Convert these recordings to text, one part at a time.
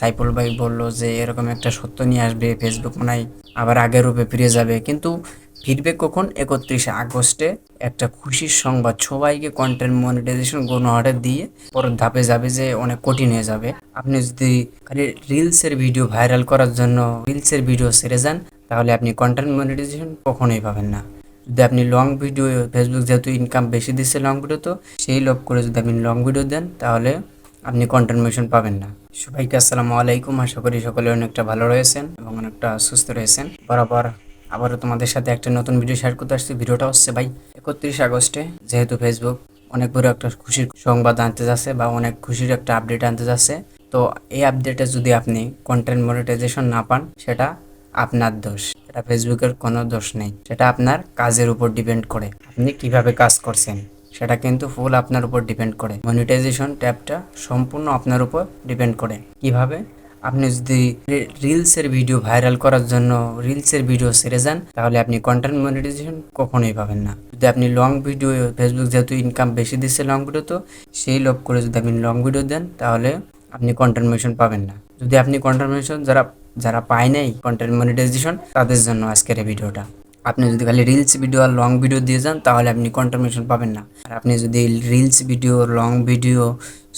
সাইফুল ভাই বলল যে, এরকম একটা সত্য নিয়ে আসবে ফেসবুক মনে আবার আগের রূপে ফিরে যাবে। কিন্তু ফিরবে কখন? একত্রিশে আগস্টে একটা খুশির সংবাদ। সবাইকে কন্টেন্ট মনিটাইজেশন গণহারে দিয়ে পরের ধাপে যাবে যে অনেক কঠিন হয়ে যাবে। আপনি যদি খালি রিলসের ভিডিও ভাইরাল করার জন্য রিলসের ভিডিও সেরে যান, তাহলে আপনি কন্টেন্ট মনিটাইজেশন কখনোই পাবেন না। যদি আপনি লং ভিডিও ফেসবুক যেহেতু ইনকাম বেশি দিচ্ছে লং ভিডিও তো সেই লোভ করে যদি আপনি লং ভিডিও দেন, তাহলে আপনি কন্টেন্ট মেশন পাবেন না। সবাইকে আসসালামু আলাইকুম। আশা করি সকলে অনেকটা ভালো রয়েছেন এবং অনেকটা সুস্থ রয়েছেন। বরাবর আবারও তোমাদের সাথে একটা নতুন ভিডিও শেয়ার করতে আসছি। ভিডিওটা হচ্ছে ভাই, একত্রিশ আগস্টে যেহেতু ফেসবুক অনেক বড় একটা খুশির সংবাদ আনতে যাচ্ছে বা অনেক খুশির একটা আপডেট আনতে যাচ্ছে। তো এই আপডেটে যদি আপনি কন্টেন্ট মনিটাইজেশন না পান, সেটা আপনার দোষ। সেটা ফেসবুকের কোনো দোষ নেই। সেটা আপনার কাজের উপর ডিপেন্ড করে। আপনি কীভাবে কাজ করছেন? সেটা কিন্তু ফুল আপনার উপর ডিপেন্ড করে। মনিটাইজেশন ট্যাবটা সম্পূর্ণ আপনার উপর ডিপেন্ড করে। কীভাবে? আপনি যদি রিলসের ভিডিও ভাইরাল করার জন্য রিলসের ভিডিও সেরে যান, তাহলে আপনি কন্টেন্ট মনিটাইজেশন কখনোই পাবেন না। যদি আপনি লং ভিডিও ফেসবুক যেহেতু ইনকাম বেশি দিচ্ছে লং ভিডিও তো, সেই লোভ করে যদি আপনি লং ভিডিও দেন, তাহলে আপনি কন্টেন্ট পাবেন না। যদি আপনি কন্টেন্ট যারা যারা পায় নাই কন্টেন্ট মনিটাইজেশন তাদের জন্য আজকের এই ভিডিওটা আপনি যদি খালি রিলস ভিডিও আর লং ভিডিও দিয়ে যান, তাহলে আপনি কন্টারমেশন পাবেন না। আর আপনি যদি রিলস ভিডিও লং ভিডিও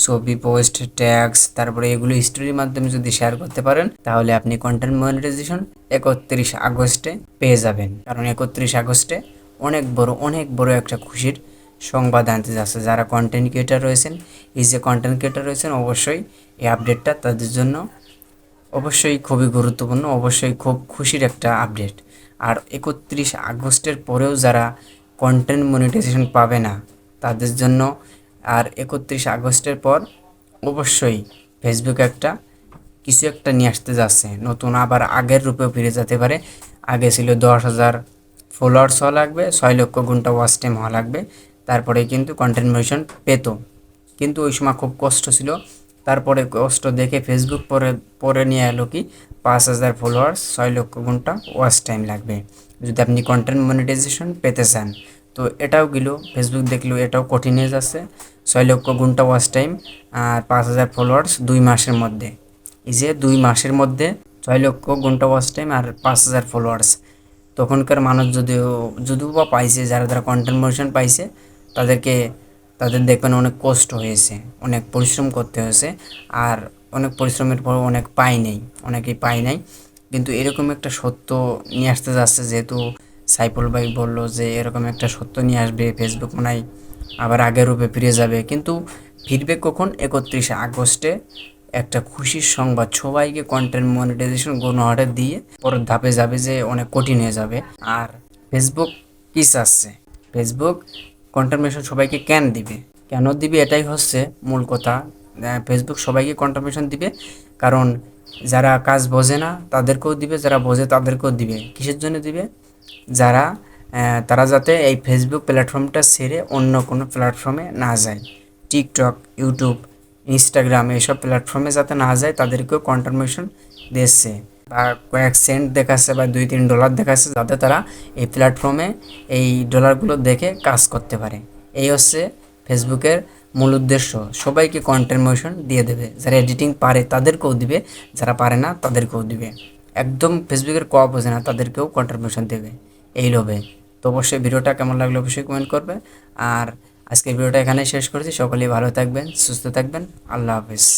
ছবি পোস্ট ট্যাক্স তারপরে এগুলো হিস্টোরির মাধ্যমে যদি শেয়ার করতে পারেন, তাহলে আপনি কন্টেন্ট মনিটাইজেশন একত্রিশ আগস্টে পেয়ে যাবেন। কারণ একত্রিশ আগস্টে অনেক বড় অনেক বড় একটা খুশির সংবাদ আনতে যাচ্ছে। যারা কন্টেন্ট ক্রিয়েটার রয়েছেন, এই যে কন্টেন্ট ক্রিয়েটার রয়েছেন, অবশ্যই এই আপডেটটা তাদের জন্য অবশ্যই খুবই গুরুত্বপূর্ণ, অবশ্যই খুব খুশির একটা আপডেট আর একত্রিশ আগস্টের পরেও যারা কন্টেন্ট মনিটাইজেশন পাবে না, তাদের জন্য আর একত্রিশ আগস্টের পর অবশ্যই ফেসবুক একটা কিছু একটা নিয়ে আসতে যাচ্ছে। নতুন আবার আগের রূপে ফিরে যেতে পারে। আগে ছিল দশ হাজার ফলোয়ার্স হওয়া লাগবে, ছয় লক্ষ ঘণ্টা ওয়াচ টাইম হওয়া লাগবে। তারপরে কিন্তু কন্টেন্ট মনিটেশন পেত। কিন্তু ওই সময় খুব কষ্ট ছিল। তারপরে কষ্ট দেখে ফেসবুক পরে পরে নিয়ে এলো কি, পাঁচ হাজার ফলোয়ার্স ছয় লক্ষ ঘণ্টা ওয়াচ টাইম লাগবে। যদি আপনি কন্টেন্ট মনিটাইজেশন পেতে চান, তো এটাও গেল ফেসবুক দেখলেও এটাও কঠিন হয়ে যাচ্ছে। ছয় লক্ষ ঘণ্টা ওয়াচ টাইম আর পাঁচ হাজার ফলোয়ার্স দুই মাসের মধ্যে। এই যে দুই মাসের মধ্যে ছয় লক্ষ ঘণ্টা ওয়াচ টাইম আর পাঁচ হাজার ফলোয়ার্স তখনকার মানুষ যদিও যদিও বা পাইছে, যারা যারা কন্টেন্ট মোশন পাইছে, তাদেরকে তাদের দেখবেন অনেক কষ্ট হয়েছে, অনেক পরিশ্রম করতে হয়েছে, আর অনেক পরিশ্রমের পর অনেক পাই নেই, অনেকেই পাই নাই। কিন্তু এরকম একটা সত্য নিয়ে আসতে যাচ্ছে, যেহেতু সাইফুল ভাই বলল যে এরকম একটা সত্য নিয়ে আসবে ফেসবুক মনে আবার আগের রূপে ফিরে যাবে। কিন্তু ফিরবে কখন? একত্রিশে আগস্টে একটা খুশির সংবাদ, সবাইকে কন্টেন্ট মনিটাইজেশন গণহারে দিয়ে পরের ধাপে যাবে যে অনেক কঠিন হয়ে যাবে। আর ফেসবুক কি চাচ্ছে? ফেসবুক কন্টারমেশন সবাইকে কেন দিবে? কেন দিবে এটাই হচ্ছে মূল কথা। ফেসবুক সবাইকে কন্টারমেশন দিবে, কারণ যারা কাজ বোঝে না, তাদেরকেও দিবে, যারা বোঝে তাদেরকেও দিবে। কিসের জন্য দিবে? যারা তারা যাতে এই ফেসবুক প্ল্যাটফর্মটা ছেড়ে অন্য কোনো প্ল্যাটফর্মে না যায়। টিকটক ইউটিউব ইনস্টাগ্রাম এইসব প্ল্যাটফর্মে যাতে না যায়, তাদেরকেও কন্টারমেশন দিচ্ছে বা কয়েক সেন্ট দেখাচ্ছে বা দুই তিন ডলার দেখাচ্ছে যাতে তারা এই প্ল্যাটফর্মে এই ডলারগুলো দেখে কাজ করতে পারে। এই হচ্ছে ফেসবুকের মূল উদ্দেশ্য। সবাইকে কন্টেন্ট মোশন দিয়ে দেবে। যারা এডিটিং পারে তাদেরকেও দিবে। যারা পারে না তাদেরকেও দিবে। একদম ফেসবুকের কোয়া বোঝে না, তাদেরকেও কন্টেন্ট মোশন দেবে। এই লোভে। তো অবশ্যই ভিডিওটা কেমন লাগল অবশ্যই কমেন্ট করবে। আর আজকের ভিডিওটা এখানেই শেষ করছি। সকলেই ভালো থাকবেন, সুস্থ থাকবেন। আল্লাহ হাফিজ।